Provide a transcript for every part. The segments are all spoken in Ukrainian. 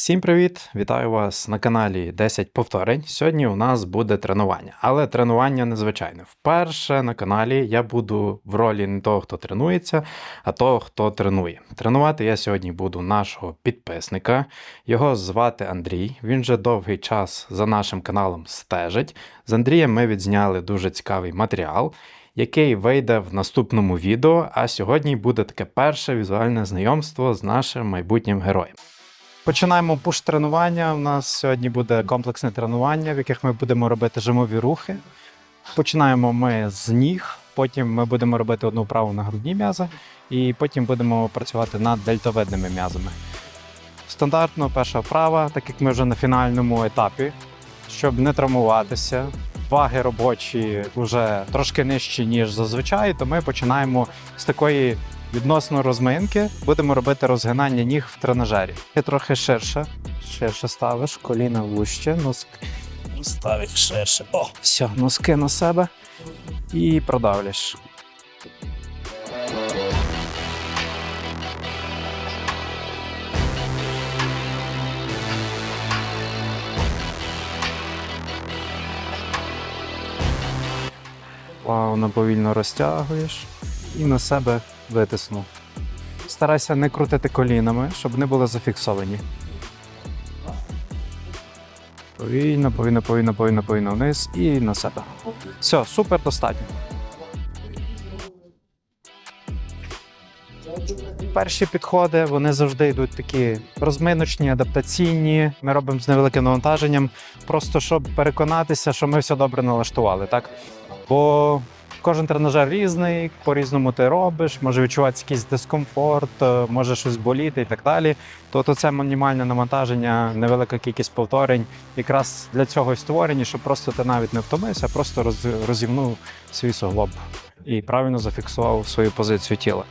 Всім привіт! Вітаю вас на каналі 10 повторень. Сьогодні у нас буде тренування, але тренування незвичайне. Вперше на каналі я буду в ролі не того, хто тренується, а того, хто тренує. Тренувати я сьогодні буду нашого підписника. Його звати Андрій. Він вже довгий час за нашим каналом стежить. З Андрієм ми відзняли дуже цікавий матеріал. Який вийде в наступному відео, а сьогодні буде таке перше візуальне знайомство з нашим майбутнім героєм. Починаємо пуш-тренування. У нас сьогодні буде комплексне тренування, в яких ми будемо робити жимові рухи. Починаємо ми з ніг, потім ми будемо робити одну вправу на грудні м'язи, і потім будемо працювати над дельтовидними м'язами. Стандартно перша вправа, так як ми вже на фінальному етапі, щоб не травмуватися. Ваги робочі вже трошки нижчі, ніж зазвичай, то ми починаємо з такої відносно розминки будемо робити розгинання ніг в тренажері. Ти трохи ширше, ширше ставиш, коліна вужче, носки став їх ширше. О, все, носки на себе і продавлюєш. Плавно повільно розтягуєш і на себе витиснув. Старайся не крутити колінами, щоб не були зафіксовані. Повільно, повільно, повільно, повільно, повільно вниз і на себе. Все, супер достатньо. Перші підходи вони завжди йдуть такі розминочні, адаптаційні. Ми робимо з невеликим навантаженням, просто щоб переконатися, що ми все добре налаштували. Так? Бо Кожен тренажер різний, по-різному ти робиш, може відчуватися якийсь дискомфорт, е, може щось боліти і так далі. Тобто це мінімальне навантаження, невелика кількість повторень, якраз для цього і створені, щоб просто ти навіть не втомився, а просто роз- розімнув свій суглоб і правильно зафіксував свою позицію тіла.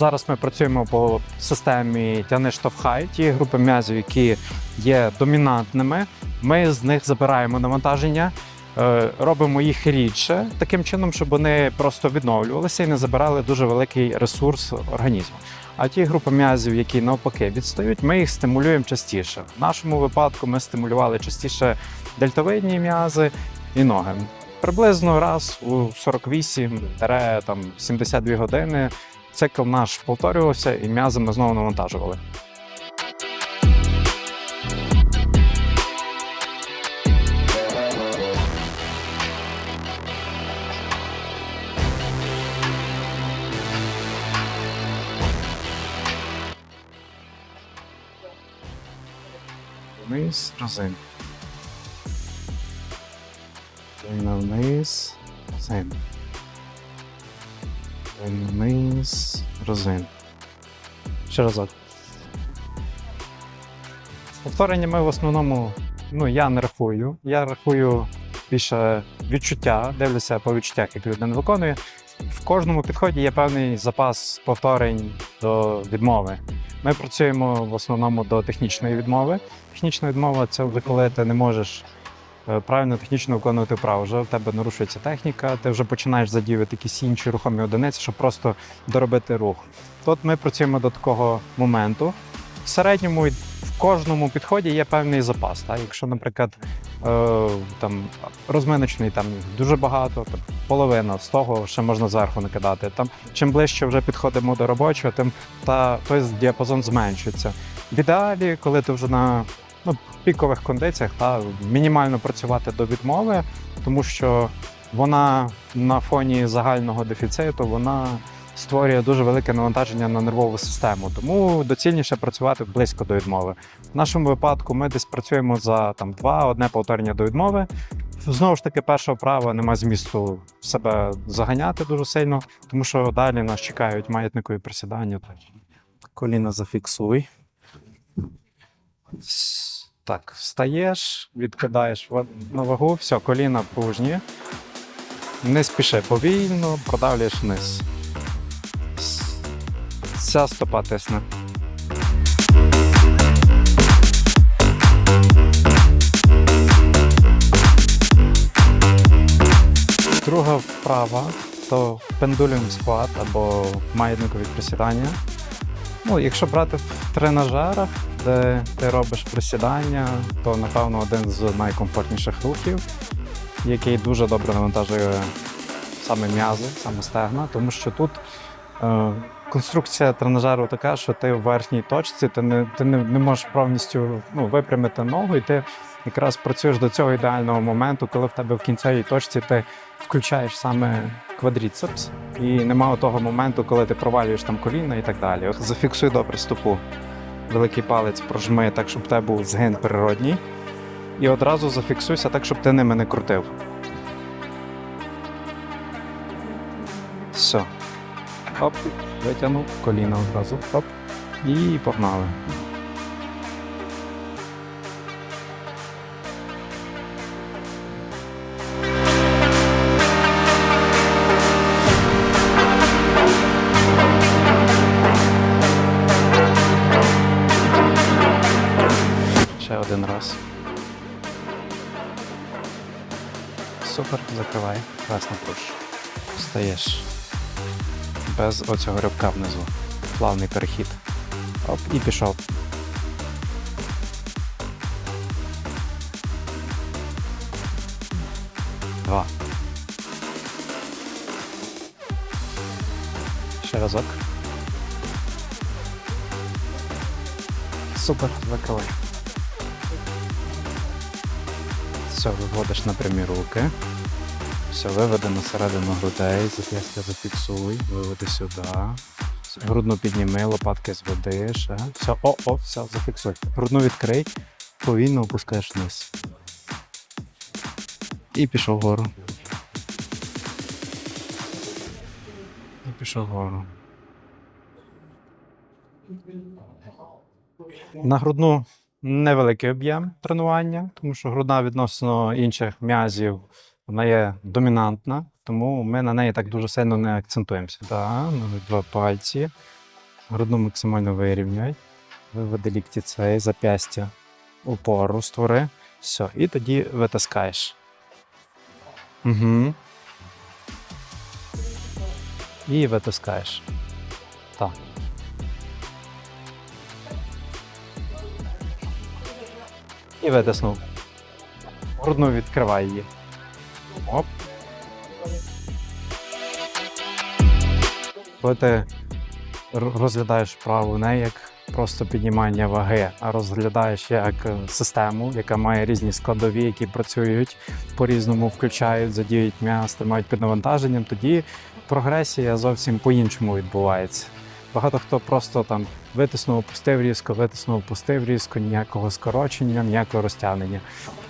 Зараз ми працюємо по системі тяни штовхай, ті групи м'язів, які є домінантними. Ми з них забираємо навантаження, е, робимо їх рідше, таким чином, щоб вони просто відновлювалися і не забирали дуже великий ресурс організму. А ті групи м'язів, які навпаки відстають, ми їх стимулюємо частіше. В нашому випадку ми стимулювали частіше дельтовидні м'язи і ноги. Приблизно раз у 48-72 години цикл наш повторювався, і м'язи ми знову навантажували. Вниз, розин. Вниз, розин. Вниз, розин. Ще разок. Повторення ми в основному, ну я не рахую. Я рахую більше відчуття, дивлюся по відчуттях, як людина виконує. В кожному підході є певний запас повторень до відмови. Ми працюємо в основному до технічної відмови. Технічна відмова це коли ти не можеш правильно технічно виконувати вправу. Вже в тебе нарушується техніка, ти вже починаєш задіювати якісь інші рухомі одиниці, щоб просто доробити рух. Тут ми працюємо до такого моменту. В середньому в кожному підході є певний запас. Так? Якщо, наприклад, е, там розминочний там дуже багато, там, половина з того ще можна зверху накидати. Там чим ближче вже підходимо до робочого, тим та той діапазон зменшується. В ідеалі, коли ти вже на ну, пікових кондиціях, та мінімально працювати до відмови, тому що вона на фоні загального дефіциту вона створює дуже велике навантаження на нервову систему. Тому доцільніше працювати близько до відмови. В нашому випадку ми десь працюємо за там два, одне повторення до відмови. Знову ж таки, перша вправа немає змісту себе заганяти дуже сильно, тому що далі нас чекають маятникові присідання. Коліна зафіксуй. Так, встаєш, відкидаєш на вагу, все, коліна пружні. Не спіши повільно, продавлюєш вниз. Ця стопа тисне. Друга вправа то пендуліум склад або маятникові присідання. Ну, якщо брати в тренажерах, де ти робиш присідання, то напевно один з найкомфортніших рухів, який дуже добре навантажує саме м'язи, саме стегна, тому що тут е, конструкція тренажеру така, що ти в верхній точці, ти не, ти не, не можеш повністю ну, випрямити ногу, і ти якраз працюєш до цього ідеального моменту, коли в тебе в кінцевій точці ти включаєш саме квадріцепс, і немає того моменту, коли ти провалюєш там коліна і так далі. От зафіксуй добре стопу. Великий палець прожми так, щоб в тебе був згин природній. І одразу зафіксуйся так, щоб ти ними не крутив. Все. Оп, витягнув коліна одразу. Оп. І погнали. Ще один раз. Супер, закривай. Класно пуш. Встаєш. Без оцього ривка внизу. Плавний перехід. Оп, і пішов. Два. Ще разок. Супер, закривай. Все, виводиш на прямі руки. Все, виведи на середину грудей, зап'ястя зафіксуй, виведи сюди. Грудну підніми, лопатки зведи, ще. Все, о, о, все, зафіксуй. Грудну відкрий, повільно опускаєш вниз. І пішов вгору. І пішов вгору. На грудну невеликий об'єм тренування, тому що грудна відносно інших м'язів вона є домінантна, тому ми на неї так дуже сильно не акцентуємося. Так, ну, два пальці. Грудну максимально вирівняй. Виведи лікті цей, зап'ястя опору створи. Все, і тоді витискаєш. Угу. І витискаєш. Так. І витиснув. Грудну відкривай її. Оп. Коли ти розглядаєш вправу не як просто піднімання ваги, а розглядаєш як е, систему, яка має різні складові, які працюють по-різному, включають, задіють м'яз, тримають під навантаженням, тоді прогресія зовсім по-іншому відбувається. Багато хто просто там витиснув, опустив різко, витиснув, опустив різко, ніякого скорочення, ніякого розтягнення.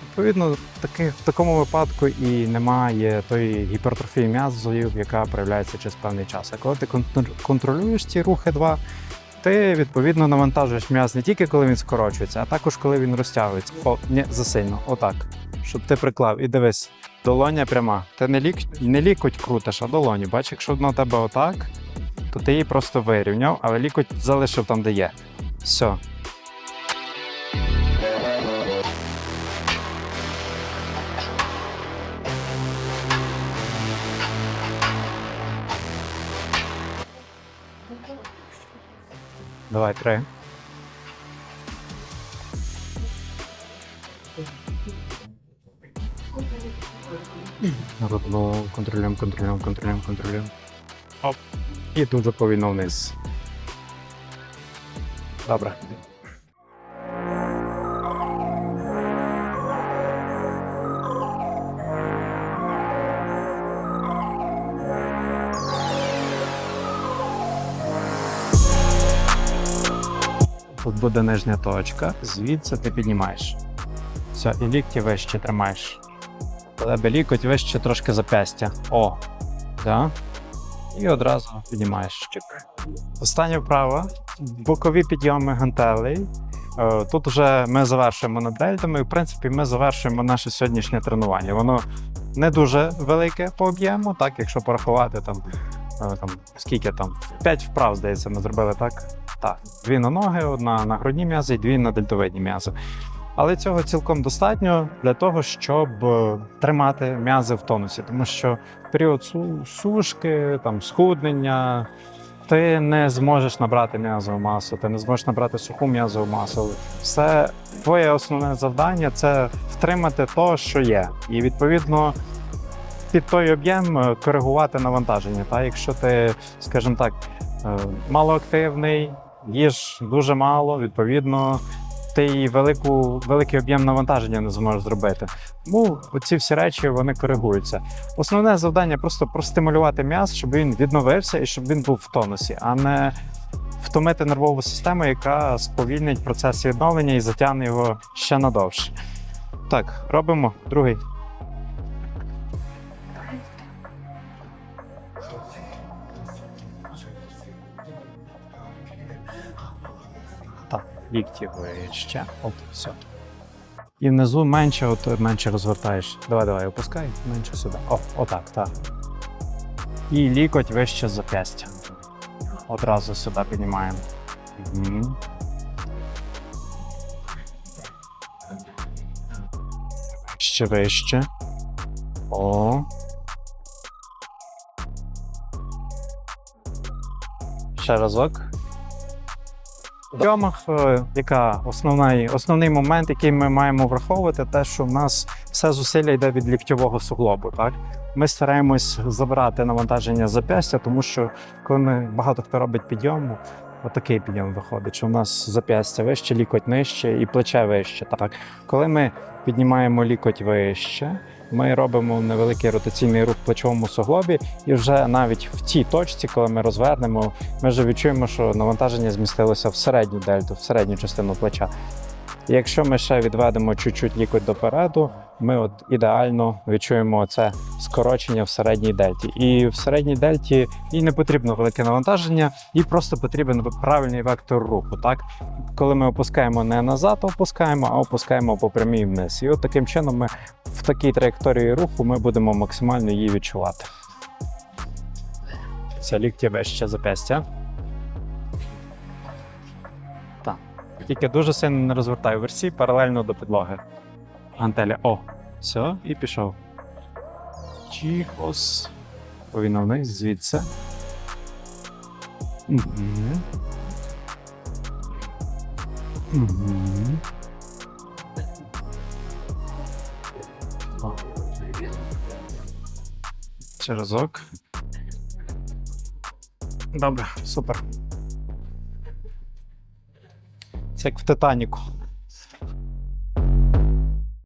Відповідно, в такому випадку і немає тої гіпертрофії м'язів, яка проявляється через певний час. А коли ти контр- контролюєш ці рухи два, ти відповідно навантажуєш м'яз не тільки коли він скорочується, а також коли він розтягується. О, ні, засильно, отак. Щоб ти приклав. І дивись, долоня пряма. Ти не, лік... не лікоть крутиш, а долоню. Бачиш, якщо у тебе отак, то ти її просто вирівняв, але лікоть залишив там, де є. Все. Давай, три. Грудну контролюємо, контролюємо, контролюємо, контролюємо. Оп. І дуже повільно вниз. Добре. Тут буде нижня точка, звідси ти піднімаєш. Все, і лікті вище тримаєш. Тебе лікоть вище трошки запястя. О. Да. І одразу піднімаєш. Чик. Остання вправа. Бокові підйоми гантелей. Е, Тут вже ми завершуємо над дельтами. І, в принципі, ми завершуємо наше сьогоднішнє тренування. Воно не дуже велике по об'єму, так, якщо порахувати там, е, там скільки там, 5 вправ, здається, ми зробили так. Так, дві на ноги, одна на грудні м'язи і дві на дельтовидні м'язи. Але цього цілком достатньо для того, щоб е, тримати м'язи в тонусі, тому що період сушки, там, схуднення, ти не зможеш набрати м'язову масу, ти не зможеш набрати суху м'язову масу. Все твоє основне завдання це втримати то, що є. І відповідно під той об'єм е, коригувати навантаження. Та? Якщо ти, скажімо так, е, малоактивний, їж дуже мало, відповідно, ти і велику, великий об'єм навантаження не зможеш зробити. Тому оці всі речі вони коригуються. Основне завдання просто простимулювати м'яз, щоб він відновився і щоб він був в тонусі, а не втомити нервову систему, яка сповільнить процес відновлення і затягне його ще надовше. Так, робимо другий. Лікті вище. От, все. І внизу менше, от менше розвертаєш. Давай, давай, опускай, менше сюди. О, отак, так. І лікоть вище зап'ястя. Одразу сюди піднімаємо. Угу. Ще вище. О. Ще разок. В прийомах, е, яка основний, основний момент, який ми маємо враховувати, те, що в нас все зусилля йде від ліктьового суглобу. Так? Ми стараємось забрати навантаження зап'ястя, тому що коли багато хто робить підйом, отакий підйом виходить, що у нас зап'ястя вище, лікоть нижче і плече вище. Так? Коли ми піднімаємо лікоть вище, ми робимо невеликий ротаційний рух в плечовому суглобі, і вже навіть в цій точці, коли ми розвернемо, ми вже відчуємо, що навантаження змістилося в середню дельту, в середню частину плеча. І якщо ми ще відведемо чуть-чуть лікоть допереду, ми от ідеально відчуємо це скорочення в середній дельті. І в середній дельті їй не потрібно велике навантаження, їй просто потрібен правильний вектор руху. Так, коли ми опускаємо не назад, опускаємо, а опускаємо по прямій вниз. І от таким чином ми в такій траєкторії руху ми будемо максимально її відчувати. Це лікті вище запястя. Тільки дуже сильно не розвертай версії паралельно до підлоги. Гантеля. О, все, і пішов. Чіхос. Повільно вниз, звідси. Угу. Угу. Ще разок. Добре, супер. Як в Титаніку.